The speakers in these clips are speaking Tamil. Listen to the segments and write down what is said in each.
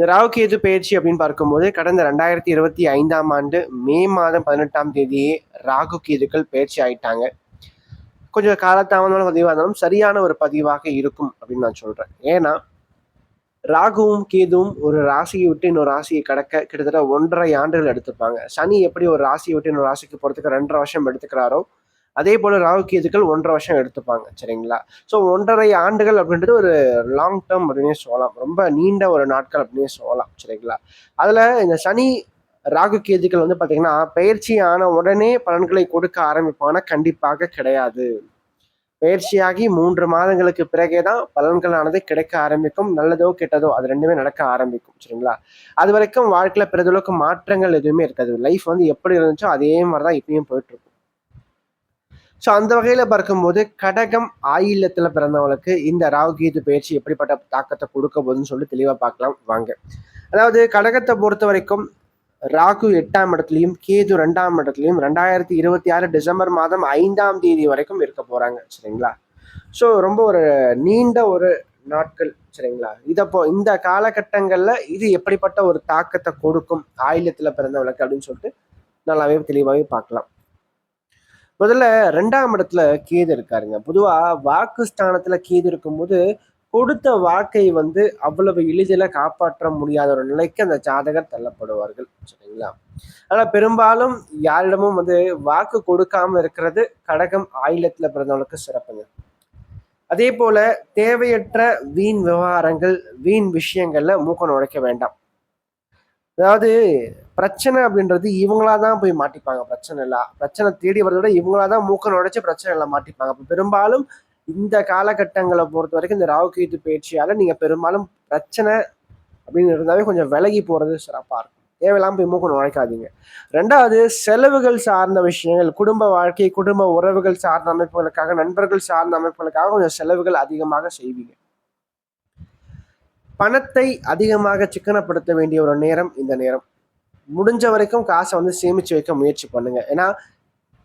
இந்த ராகு கேது பயிற்சி அப்படின்னு பார்க்கும்போது கடந்த ரெண்டாயிரத்தி இருபத்தி ஐந்தாம் ஆண்டு மே மாதம் பதினெட்டாம் தேதியே ராகு கேதுக்கள் பயிற்சி ஆயிட்டாங்க. கொஞ்சம் காலத்தாமதமான பதிவாக இருந்தாலும் சரியான ஒரு பதிவாக இருக்கும் அப்படின்னு நான் சொல்கிறேன் ஏன்னா ராகுவும் கேதுவும் ஒரு ராசியை விட்டு இன்னொரு ராசியை கடக்க கிட்டத்தட்ட ஒன்றரை ஆண்டுகள் எடுத்துப்பாங்க சனி எப்படி ஒரு ராசியை விட்டு இன்னொரு ராசிக்கு போகிறதுக்கு ரெண்டரை வருஷம் எடுத்துக்கிறாரோ அதே போல் ராகு கேதுக்கள் ஒன்றரை வருஷம் எடுத்துப்பாங்க சரிங்களா? ஸோ ஒன்றரை ஆண்டுகள் அப்படின்றது ஒரு லாங் டேர்ம் அப்படின்னே சொல்லலாம். ரொம்ப நீண்ட ஒரு நாட்கள் அப்படின்னே சொல்லலாம் சரிங்களா? அதில் இந்த சனி ராகு கேதுக்கள் வந்து பார்த்தீங்கன்னா பயிற்சி ஆன உடனே பலன்களை கொடுக்க ஆரம்பிப்பாங்கன்னா கண்டிப்பாக கிடையாது. பயிற்சியாகி மூன்று மாதங்களுக்கு பிறகே தான் பலன்களானது கிடைக்க ஆரம்பிக்கும். நல்லதோ கெட்டதோ அது ரெண்டுமே நடக்க ஆரம்பிக்கும் சரிங்களா? அது வரைக்கும் வாழ்க்கையில் பிறதளவுக்கு மாற்றங்கள் எதுவுமே இருக்காது. லைஃப் வந்து எப்படி இருந்துச்சோ அதே மாதிரி தான் இப்பயும் போயிட்டு இருக்கும் ஸோ அந்த வகையில் பார்க்கும்போது கடகம் ஆயிலத்தில் பிறந்தவங்களுக்கு இந்த ராகுகீது பயிற்சி எப்படிப்பட்ட தாக்கத்தை கொடுக்க போகுதுன்னு சொல்லி தெளிவாக பார்க்கலாம் வாங்க. அதாவது கடகத்தை பொறுத்த வரைக்கும் ராகு எட்டாம் இடத்துலையும் கேது ரெண்டாம் இடத்துலையும் ரெண்டாயிரத்தி இருபத்தி ஆறு டிசம்பர் மாதம் ஐந்தாம் தேதி வரைக்கும் இருக்க போகிறாங்க சரிங்களா? ஸோ ரொம்ப ஒரு நீண்ட ஒரு நாட்கள் சரிங்களா? இதப்போ இந்த காலகட்டங்களில் இது எப்படிப்பட்ட ஒரு தாக்கத்தை கொடுக்கும் ஆயிலத்தில் பிறந்தவளுக்கு அப்படின்னு சொல்லிட்டு நல்லாவே தெளிவாகவே பார்க்கலாம். முதல்ல ரெண்டாம் இடத்துல கேது இருக்காருங்க. பொதுவாக வாக்கு ஸ்தானத்தில் கேது இருக்கும்போது கொடுத்த வாக்கை வந்து அவ்வளவு எளிதில் காப்பாற்ற முடியாத ஒரு நிலைக்கு அந்த ஜாதகர் தள்ளப்படுவார்கள் சரிங்களா? ஆனால் பெரும்பாலும் யாரிடமும் வந்து வாக்கு கொடுக்காம இருக்கிறது கடகம் ஆயிலத்தில் பிறந்தவங்களுக்கு சிறப்புங்க. அதே போல தேவையற்ற வீண் விவகாரங்கள் வீண் விஷயங்கள்ல மூக்கம் நுழைக்க வேண்டாம். அதாவது பிரச்சனை அப்படின்றது இவங்களா தான் போய் மாட்டிப்பாங்க. பிரச்சனை இல்லை. பிரச்சனை தேடி வரதை விட இவங்களா தான் மூக்க நுழைச்சி பிரச்சனை இல்லை மாட்டிப்பாங்க. அப்போ பெரும்பாலும் இந்த காலகட்டங்களை பொறுத்த வரைக்கும் இந்த ராகு கேது பயிற்சியால் நீங்கள் பெரும்பாலும் பிரச்சனை அப்படின்னு இருந்தாவே கொஞ்சம் விலகி போகிறது சிறப்பாக இருக்கும். தேவையில்லாமல் போய் மூக்க நுழைக்காதீங்க. ரெண்டாவது செலவுகள் சார்ந்த விஷயங்கள் குடும்ப வாழ்க்கை குடும்ப உறவுகள் சார்ந்த அமைப்புகளுக்காக நண்பர்கள் சார்ந்த அமைப்புகளுக்காக கொஞ்சம் செலவுகள் அதிகமாக செய்வீங்க. பணத்தை அதிகமாக சிக்கனப்படுத்த வேண்டிய ஒரு நேரம் இந்த நேரம். முடிஞ்ச வரைக்கும் காசை வந்து சேமிச்சு வைக்க முயற்சி பண்ணுங்க. ஏன்னா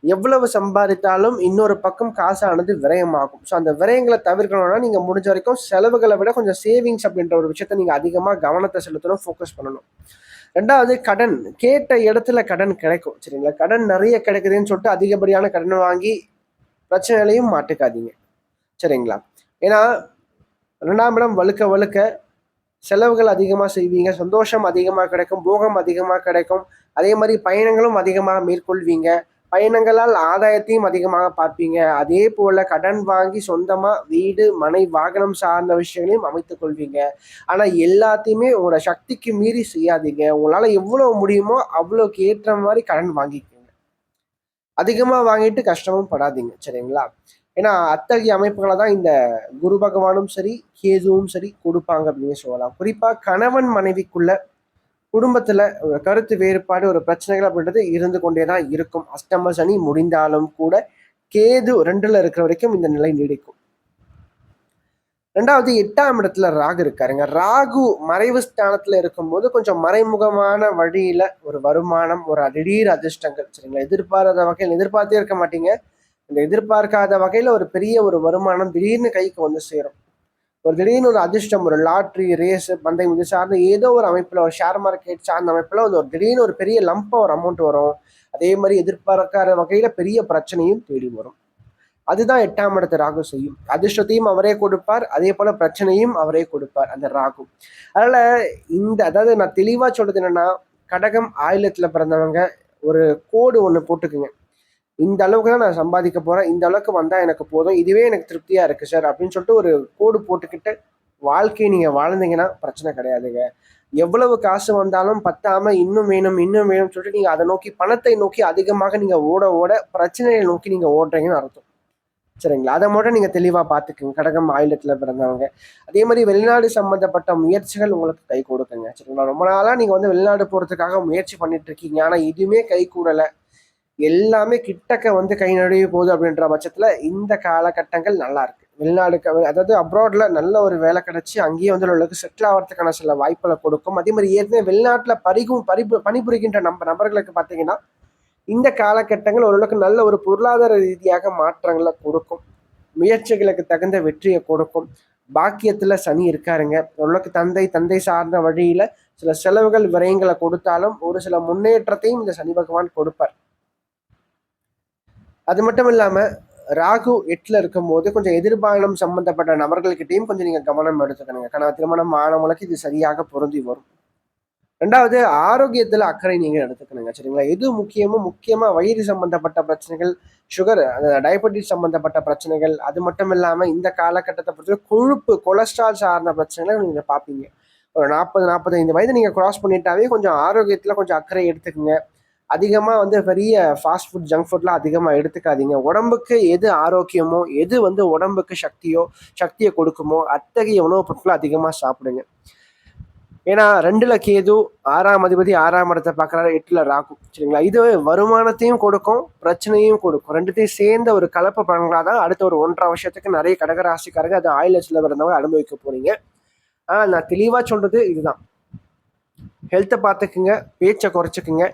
எவ்வளவு சம்பாதித்தாலும் இன்னொரு பக்கம் காசானது விரயமாகும். ஸோ அந்த விரயங்களை தவிர்க்கணும்னா நீங்க முடிஞ்ச வரைக்கும் செலவுகளை விட கொஞ்சம் சேவிங்ஸ் அப்படின்ற ஒரு விஷயத்த நீங்க அதிகமாக கவனத்தை செலுத்தணும் ஃபோக்கஸ் பண்ணணும். ரெண்டாவது கடன். கேட்ட இடத்துல கடன் கிடைக்கும் சரிங்களா? கடன் நிறைய கிடைக்குதுன்னு சொல்லிட்டு அதிகப்படியான கடன் வாங்கி பிரச்சனைகளையும் மாட்டுக்காதீங்க சரிங்களா? ஏன்னா ரெண்டாம் இடம் வழுக்க வழுக்க செலவுகள் அதிகமாக செய்வீங்க சந்தோஷம் அதிகமாக கிடைக்கும் போகம் அதிகமாக கிடைக்கும். அதே மாதிரி பயணங்களும் அதிகமாக மேற்கொள்வீங்க. பயணங்களால் ஆதாயத்தையும் அதிகமாக பார்ப்பீங்க. அதே போல கடன் வாங்கி சொந்தமாக வீடு மனை வாகனம் சார்ந்த விஷயங்களையும் அமைத்துக் கொள்வீங்க. ஆனால் எல்லாத்தையுமே உங்களோட சக்திக்கு மீறி செய்யாதீங்க. உங்களால் எவ்வளோ முடியுமோ அவ்வளோக்கு ஏற்ற மாதிரி கடன் வாங்கிக்கோங்க. அதிகமாக வாங்கிட்டு கஷ்டமும் படாதீங்க. சரிங்களா? ஏன்னா அத்தகைய அமைப்புகளை தான் இந்த குரு பகவானும் சரி கேதுவும் சரி கொடுப்பாங்க அப்படின்னு சொல்லலாம். குறிப்பா கணவன் மனைவிக்குள்ள குடும்பத்துல ஒரு கருத்து வேறுபாடு ஒரு பிரச்சனைகள் அப்படின்றது இருந்து கொண்டே தான் இருக்கும். அஷ்டம சனி முடிந்தாலும் கூட கேது ரெண்டுல இருக்கிற வரைக்கும் இந்த நிலை நீடிக்கும். ரெண்டாவது எட்டாம் இடத்துல ராகு இருக்காருங்க ராகு மறைவு ஸ்தானத்துல இருக்கும்போது கொஞ்சம் மறைமுகமான வழியில ஒரு வருமானம் ஒரு திடீர் அதிர்ஷ்டங்கள். சரிங்களா? எதிர்பாராத வகையில் எதிர்பார்த்தே இருக்க மாட்டீங்க. இந்த எதிர்பார்க்காத வகையில் ஒரு பெரிய ஒரு வருமானம் திடீர்னு கைக்கு வந்து சேரும். ஒரு திடீர்னு ஒரு அதிர்ஷ்டம் ஒரு லாட்ரி ரேஸ் பந்தயம் இது சார்ந்த ஏதோ ஒரு அமைப்பில் ஒரு ஷேர் மார்க்கெட் சார்ந்த அமைப்பில் வந்து ஒரு திடீர்னு ஒரு பெரிய லம்பாக ஒரு அமௌண்ட் வரும். அதே மாதிரி எதிர்பார்க்காத வகையில் பெரிய பிரச்சனையும் தேடி வரும். அதுதான் எட்டாம் இடத்து ராகு செய்யும். அதிர்ஷ்டத்தையும் அவரே கொடுப்பார் அதே போல பிரச்சனையும் அவரே கொடுப்பார் அந்த ராகு. அதனால இந்த அதாவது நான் தெளிவாக சொல்றது என்னன்னா கடகம் ஆயிலத்தில் பிறந்தவங்க ஒரு கோடு ஒன்று போட்டுக்குங்க. இந்த அளவுக்கு தான் நான் சம்பாதிக்க போகிறேன் இந்த அளவுக்கு வந்தால் எனக்கு போதும். இதுவே எனக்கு திருப்தியாக இருக்குது சார் அப்படின்னு சொல்லிட்டு ஒரு கோடு போட்டுக்கிட்டு வாழ்க்கையை நீங்கள் வாழ்ந்தீங்கன்னா பிரச்சனை கிடையாதுங்க. எவ்வளவு காசு வந்தாலும் பத்தாம இன்னும் வேணும் இன்னும் வேணும் சொல்லிட்டு நீங்கள் அதை நோக்கி பணத்தை நோக்கி அதிகமாக நீங்கள் ஓட ஓட பிரச்சனையை நோக்கி நீங்கள் ஓடுறீங்கன்னு அர்த்தம். சரிங்களா? அதை மட்டும் நீங்கள் தெளிவாக பார்த்துக்குங்க. கடகம் ஆயுளத்தில் பிறந்தவங்க. அதே மாதிரி வெளிநாடு சம்மந்தப்பட்ட முயற்சிகள் உங்களுக்கு கை கொடுக்குங்க. சரிங்களா? ரொம்ப நாளாக நீங்கள் வந்து வெளிநாடு போகிறதுக்காக முயற்சி பண்ணிட்டு இருக்கீங்க. ஆனால் இதுவுமே கை கூடலை. எல்லாமே கிட்டக்க வந்து கை நழுவி போகுது அப்படின்ற பட்சத்தில் இந்த காலகட்டங்கள் நல்லா இருக்கு. வெளிநாடுக்கு அதாவது அப்ராட்ல நல்ல ஒரு வேலை கிடைச்சி அங்கேயே வந்து உள்ளவர்களுக்கு செட்டில் ஆகிறதுக்கான சில வாய்ப்புகளை கொடுக்கும். அதே மாதிரி ஏற்கனவே வெளிநாட்டில் பறிக்கும் பறிப்பு பணிபுரிகின்ற நம்ம நபர்களுக்கு பார்த்தீங்கன்னா இந்த காலகட்டங்கள் ஓரளவுக்கு நல்ல ஒரு பொருளாதார ரீதியாக மாற்றங்களை கொடுக்கும். முயற்சிகளுக்கு தகுந்த வெற்றியை கொடுக்கும். பாக்கியத்தில் சனி இருக்காருங்க. ஓரளவுக்கு தந்தை தந்தை சார்ந்த வழியில் சில செலவுகள் விரயங்களை கொடுத்தாலும் ஒரு சில முன்னேற்றத்தையும் இந்த சனி பகவான் கொடுப்பார். அது மட்டும் இல்லாமல் ராகு எட்டில் இருக்கும்போது கொஞ்சம் எதிர்பாலம் சம்மந்தப்பட்ட நபர்கள்கிட்டையும் கொஞ்சம் நீங்கள் கவனம் எடுத்துக்கணுங்க. கணவன் திருமணம் ஆனவங்களுக்கு இது சரியாக பொருந்தி வரும். ரெண்டாவது ஆரோக்கியத்தில் அக்கறை நீங்கள் எடுத்துக்கணுங்க சரிங்களா? எது முக்கியமோ முக்கியமாக வயிறு சம்மந்தப்பட்ட பிரச்சனைகள் சுகர் டயபெட்டிஸ் சம்மந்தப்பட்ட பிரச்சனைகள் அது மட்டும் இல்லாமல் இந்த காலகட்டத்தை பொறுத்த கொழுப்பு கொலஸ்ட்ரால் சார்ந்த பிரச்சனைகளை நீங்கள் பார்ப்பீங்க. ஒரு நாற்பது நாற்பத்தைந்து வயது நீங்கள் கிராஸ் பண்ணிட்டாவே கொஞ்சம் ஆரோக்கியத்தில் கொஞ்சம் அக்கறை எடுத்துக்கோங்க. அதிகமாக வந்து பெரிய ஃபாஸ்ட் ஃபுட் ஜங்க் ஃபுட்லாம் அதிகமாக எடுத்துக்காதீங்க. உடம்புக்கு எது ஆரோக்கியமோ எது வந்து உடம்புக்கு சக்தியோ சக்தியை கொடுக்குமோ அத்தகைய உணவுப் பொருட்களை அதிகமாக சாப்பிடுங்க. ஏன்னா ரெண்டுல கேது ஆறாம் அதிபதி ஆறாம் இடத்தை பார்க்குறாரு எட்டுல ராக்கும் சரிங்களா? இது வருமானத்தையும் கொடுக்கும் பிரச்சனையும் கொடுக்கும். ரெண்டுத்தையும் சேர்ந்த ஒரு கலப்பு பலன்களாக தான் அடுத்த ஒரு ஒன்றரை வருஷத்துக்கு நிறைய கடகராசிக்காரங்க அது ஆயில் பிறந்தவங்க அனுபவிக்க போறீங்க. ஆனால் நான் தெளிவாக சொல்றது இதுதான். ஹெல்த்தை பார்த்துக்குங்க பேச்சை குறைச்சிக்குங்க.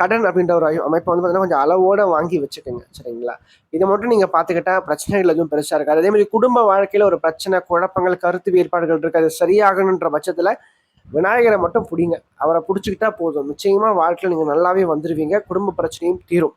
கடன் அப்படின்ற ஒரு அமைப்பை வந்து பார்த்தீங்கன்னா கொஞ்சம் அளவோடு வாங்கி வச்சுக்கோங்க சரிங்களா? இதை மட்டும் நீங்கள் பார்த்துக்கிட்டா பிரச்சனைகள் எதுவும் பெருசாக இருக்காது. அதே மாதிரி குடும்ப வாழ்க்கையில் ஒரு பிரச்சனை குழப்பங்கள் கருத்து வேறுபாடுகள் இருக்குது. அது சரியாகணுன்ற பட்சத்தில் விநாயகரை மட்டும் பிடிங்க. அவரை பிடிச்சிக்கிட்டா போதும். நிச்சயமாக வாழ்க்கையில் நீங்கள் நல்லாவே வந்துடுவீங்க குடும்ப பிரச்சனையும் தீரும்.